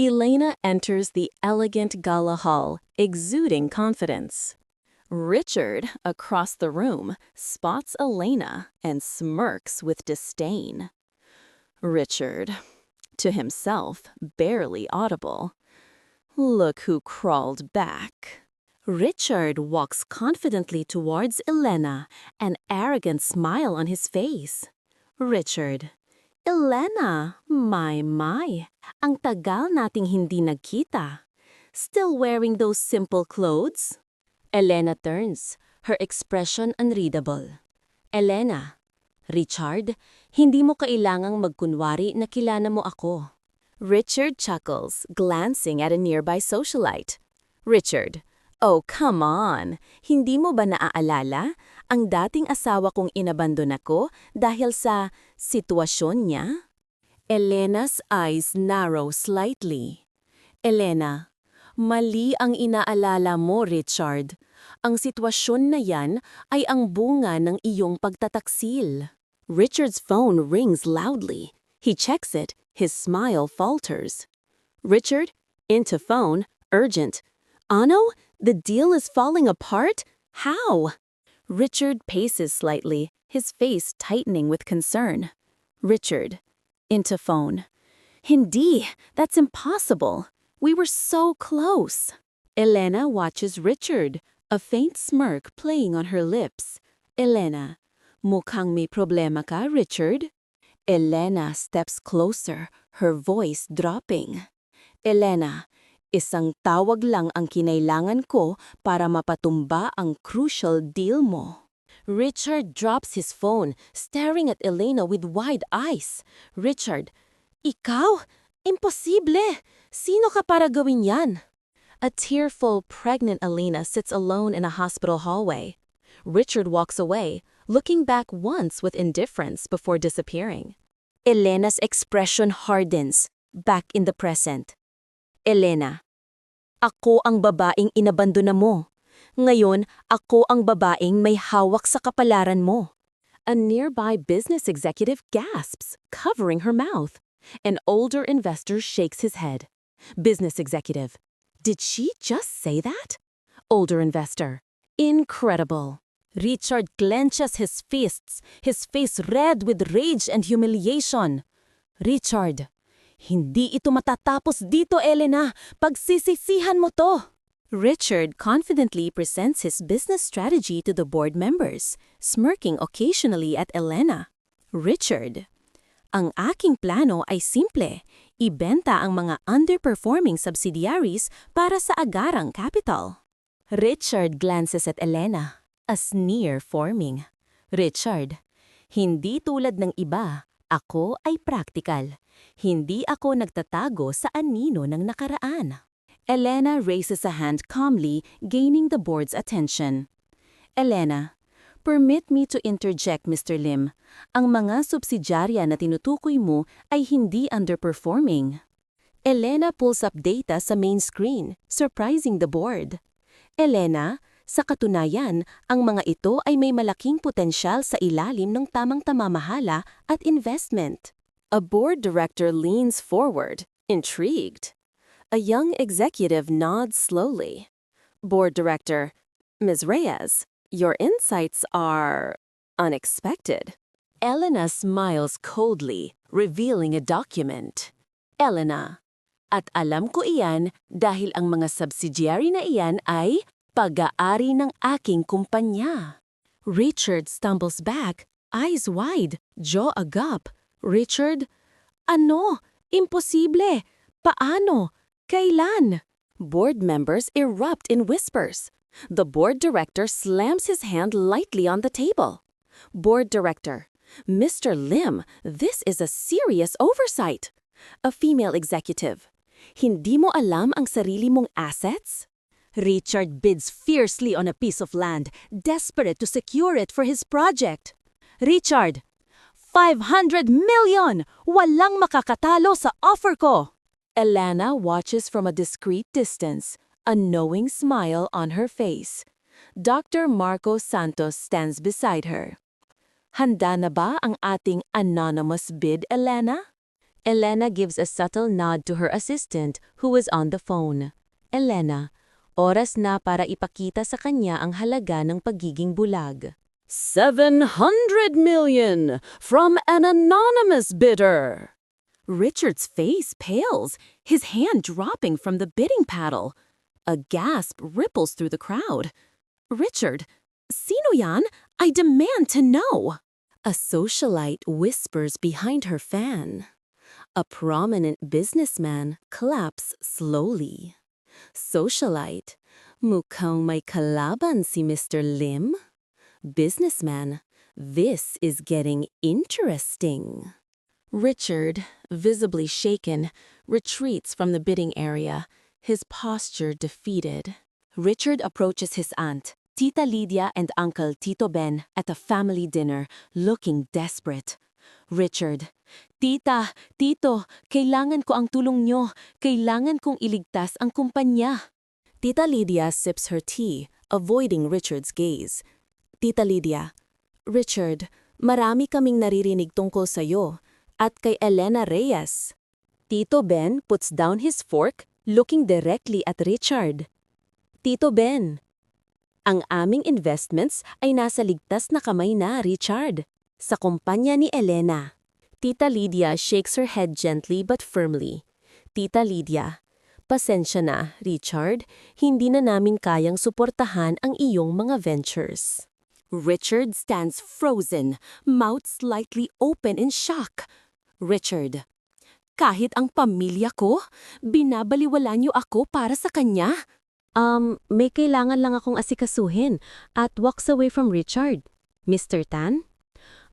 Elena enters the elegant gala hall, exuding confidence. Richard, across the room, spots Elena and smirks with disdain. Richard, to himself, barely audible. Look who crawled back. Richard walks confidently towards Elena, an arrogant smile on his face. Richard, Elena, my my, ang tagal nating hindi nagkita. Still wearing those simple clothes? Elena turns, her expression unreadable. Elena, Richard, hindi mo kailangang magkunwari na kilala mo ako. Richard chuckles, glancing at a nearby socialite. Richard, oh come on, hindi mo ba naaalala? Ang dating asawa kong inabandon ako dahil sa sitwasyon niya? Elena's eyes narrow slightly. Elena, mali ang inaalala mo, Richard. Ang sitwasyon na yan ay ang bunga ng iyong pagtataksil. Richard's phone rings loudly. He checks it, his smile falters. Richard, into phone, urgent. Ano, the deal is falling apart? How? Richard paces slightly, his face tightening with concern. Richard, into phone. Hindi, that's impossible. We were so close. Elena watches Richard, a faint smirk playing on her lips. Elena, mukhang may problema ka, Richard? Elena steps closer, her voice dropping. Elena, isang tawag lang ang kinailangan ko para mapatumba ang crucial deal mo. Richard drops his phone, staring at Elena with wide eyes. Richard, ikaw? Imposible! Sino ka para gawin yan? A tearful, pregnant Elena sits alone in a hospital hallway. Richard walks away, looking back once with indifference before disappearing. Elena's expression hardens, back in the present. Elena, ako ang babaeng inabandona mo. Ngayon, ako ang babaeng may hawak sa kapalaran mo. A nearby business executive gasps, covering her mouth. An older investor shakes his head. Business executive, did she just say that? Older investor, incredible. Richard clenches his fists, his face red with rage and humiliation. Richard, hindi ito matatapos dito, Elena. Pagsisisihan mo to. Richard confidently presents his business strategy to the board members, smirking occasionally at Elena. Richard, ang aking plano ay simple, ibenta ang mga underperforming subsidiaries para sa agarang capital. Richard glances at Elena, a sneer forming. Richard, hindi tulad ng iba, ako ay praktikal. Hindi ako nagtatago sa anino ng nakaraan. Elena raises a hand calmly, gaining the board's attention. Elena, permit me to interject, Mr. Lim. Ang mga subsidyarya na tinutukoy mo ay hindi underperforming. Elena pulls up data sa main screen, surprising the board. Elena, sa katunayan, ang mga ito ay may malaking potensyal sa ilalim ng tamang tamamahala at investment. A board director leans forward, intrigued. A young executive nods slowly. Board director, Ms. Reyes, your insights are unexpected. Elena smiles coldly, revealing a document. Elena, at alam ko iyan dahil ang mga subsidiary na iyan ay pag-aari ng aking kumpanya. Richard stumbles back, eyes wide, jaw agap. Richard, ano? Imposible! Paano? Kailan? Board members erupt in whispers. The board director slams his hand lightly on the table. Board director, Mr. Lim, this is a serious oversight. A female executive, hindi mo alam ang sarili mong assets? Richard bids fiercely on a piece of land, desperate to secure it for his project. Richard, 500 million! Walang makakatalo sa offer ko! Elena watches from a discreet distance, a knowing smile on her face. Dr. Marco Santos stands beside her. Handa na ba ang ating anonymous bid, Elena? Elena gives a subtle nod to her assistant who is on the phone. Elena, oras na para ipakita sa kanya ang halaga ng pagiging bulag. 700 million from an anonymous bidder. Richard's face pales, his hand dropping from the bidding paddle. A gasp ripples through the crowd. Richard, sino yan? I demand to know. A socialite whispers behind her fan. A prominent businessman claps slowly. Socialite, mukhang may kalaban si Mr. Lim? Businessman, this is getting interesting. Richard, visibly shaken, retreats from the bidding area, his posture defeated. Richard approaches his aunt, Tita Lydia and Uncle Tito Ben at a family dinner, looking desperate. Richard, Tita, Tito, kailangan ko ang tulong nyo. Kailangan kong iligtas ang kumpanya. Tita Lydia sips her tea, avoiding Richard's gaze. Tita Lydia, Richard, marami kaming naririnig tungkol sa'yo at kay Elena Reyes. Tito Ben puts down his fork, looking directly at Richard. Tito Ben, ang aming investments ay nasa ligtas na kamay na, Richard. Sa kumpanya ni Elena. Tita Lydia shakes her head gently but firmly. Tita Lydia, pasensya na, Richard. Hindi na namin kayang suportahan ang iyong mga ventures. Richard stands frozen, mouth slightly open in shock. Richard, kahit ang pamilya ko, binabaliwala niyo ako para sa kanya? Um, may kailangan lang akong asikasuhin at walks away from Richard. Mr. Tan?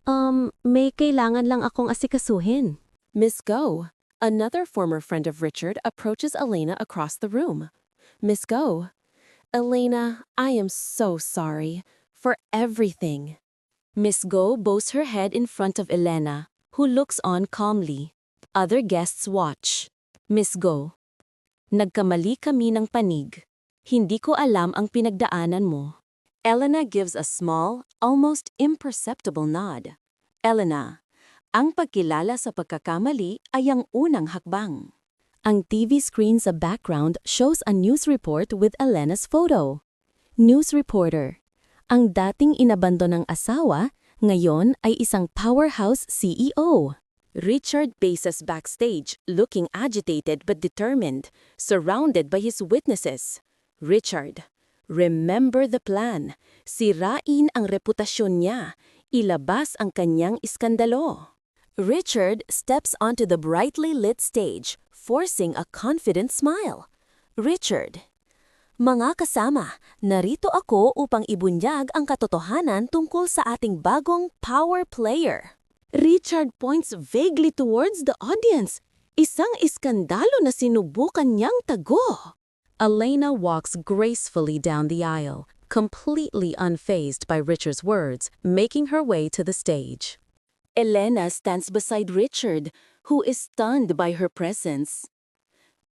Um, may kailangan lang akong asikasuhin. Miss Go, another former friend of Richard, approaches Elena across the room. Miss Go, Elena, I am so sorry for everything. Miss Go bows her head in front of Elena, who looks on calmly. Other guests watch. Miss Go, nagkamali kami ng panig. Hindi ko alam ang pinagdaanan mo. Elena gives a small, almost imperceptible nod. Elena, ang pagkilala sa pagkakamali ay ang unang hakbang. Ang TV screen sa background shows a news report with Elena's photo. News reporter. Ang dating inabando ng asawa, ngayon ay isang powerhouse CEO. Richard paces backstage, looking agitated but determined, surrounded by his witnesses. Richard, remember the plan. Sirain ang reputasyon niya. Ilabas ang kanyang iskandalo. Richard steps onto the brightly lit stage, forcing a confident smile. Richard, mga kasama, narito ako upang ibunyag ang katotohanan tungkol sa ating bagong power player. Richard points vaguely towards the audience. Isang iskandalo na sinubukan niyang tago. Elena walks gracefully down the aisle, completely unfazed by Richard's words, making her way to the stage. Elena stands beside Richard, who is stunned by her presence.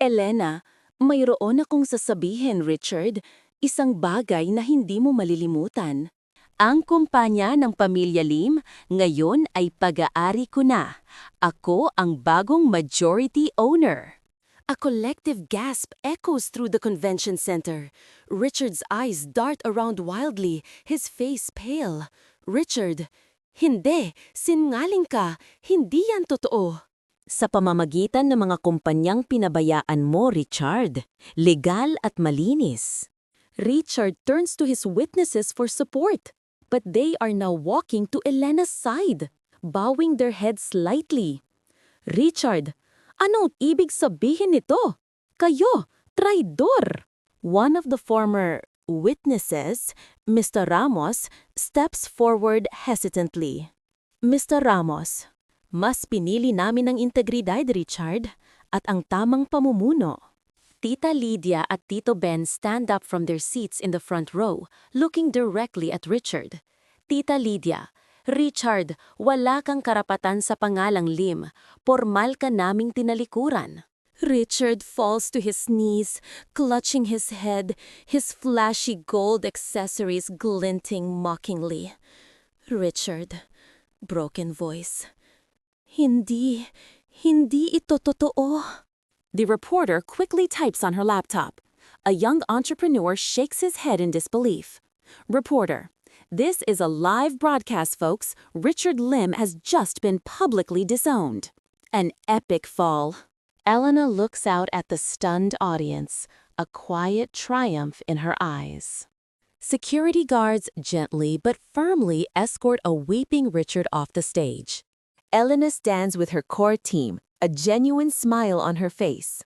Elena, mayroon akong sasabihin, Richard, isang bagay na hindi mo malilimutan. Ang kumpanya ng Pamilya Lim ngayon ay pag-aari ko na. Ako ang bagong majority owner. A collective gasp echoes through the convention center. Richard's eyes dart around wildly, his face pale. Richard, hindi, sinungaling ka, hindi yan totoo. Sa pamamagitan ng mga kumpanyang pinabayaan mo, Richard, legal at malinis. Richard turns to his witnesses for support, but they are now walking to Elena's side, bowing their heads slightly. Richard, Anong ibig sabihin nito? Kayo, traidor! One of the former witnesses, Mr. Ramos, steps forward hesitantly. Mr. Ramos, mas pinili namin ang integridad, Richard, at ang tamang pamumuno. Tita Lydia at Tito Ben stand up from their seats in the front row, looking directly at Richard. Tita Lydia, Richard, wala kang karapatan sa pangalang Lim. Pormal ka naming tinalikuran. Richard falls to his knees, clutching his head, his flashy gold accessories glinting mockingly. Richard, broken voice. Hindi, Hindi ito totoo. The reporter quickly types on her laptop. A young entrepreneur shakes his head in disbelief. Reporter, this is a live broadcast, folks. Richard Lim has just been publicly disowned. An epic fall. Elena looks out at the stunned audience, a quiet triumph in her eyes. Security guards gently but firmly escort a weeping Richard off the stage. Elena stands with her core team, a genuine smile on her face.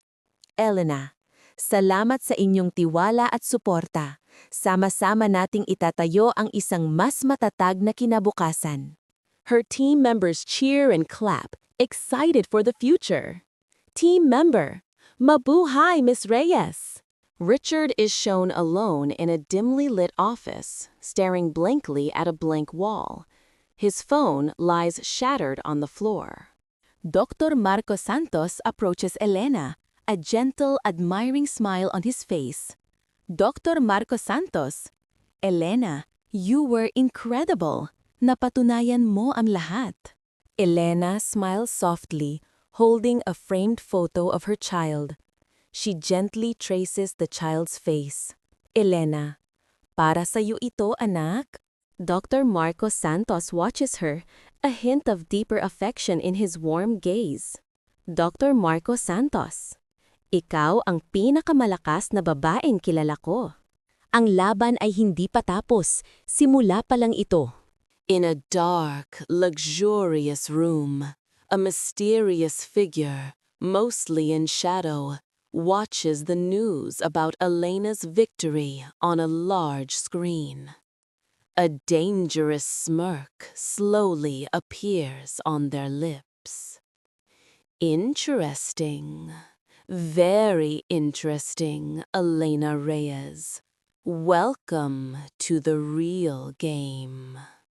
Elena, salamat sa inyong tiwala at suporta. Sama-sama nating itatayo ang isang mas matatag na kinabukasan. Her team members cheer and clap, excited for the future. Team member, Mabuhay, Miss Reyes! Richard is shown alone in a dimly lit office, staring blankly at a blank wall. His phone lies shattered on the floor. Dr. Marco Santos approaches Elena, a gentle, admiring smile on his face. Dr. Marco Santos, Elena, you were incredible. Napatunayan mo ang lahat. Elena smiles softly, holding a framed photo of her child. She gently traces the child's face. Elena, para sa'yo ito, anak. Dr. Marco Santos watches her, a hint of deeper affection in his warm gaze. Dr. Marco Santos, ikaw ang pinakamalakas na babaeng kilala ko. Ang laban ay hindi pa tapos, simula pa lang ito. In a dark, luxurious room, a mysterious figure, mostly in shadow, watches the news about Elena's victory on a large screen. A dangerous smirk slowly appears on their lips. Interesting. Very interesting, Elena Reyes. Welcome to the real game.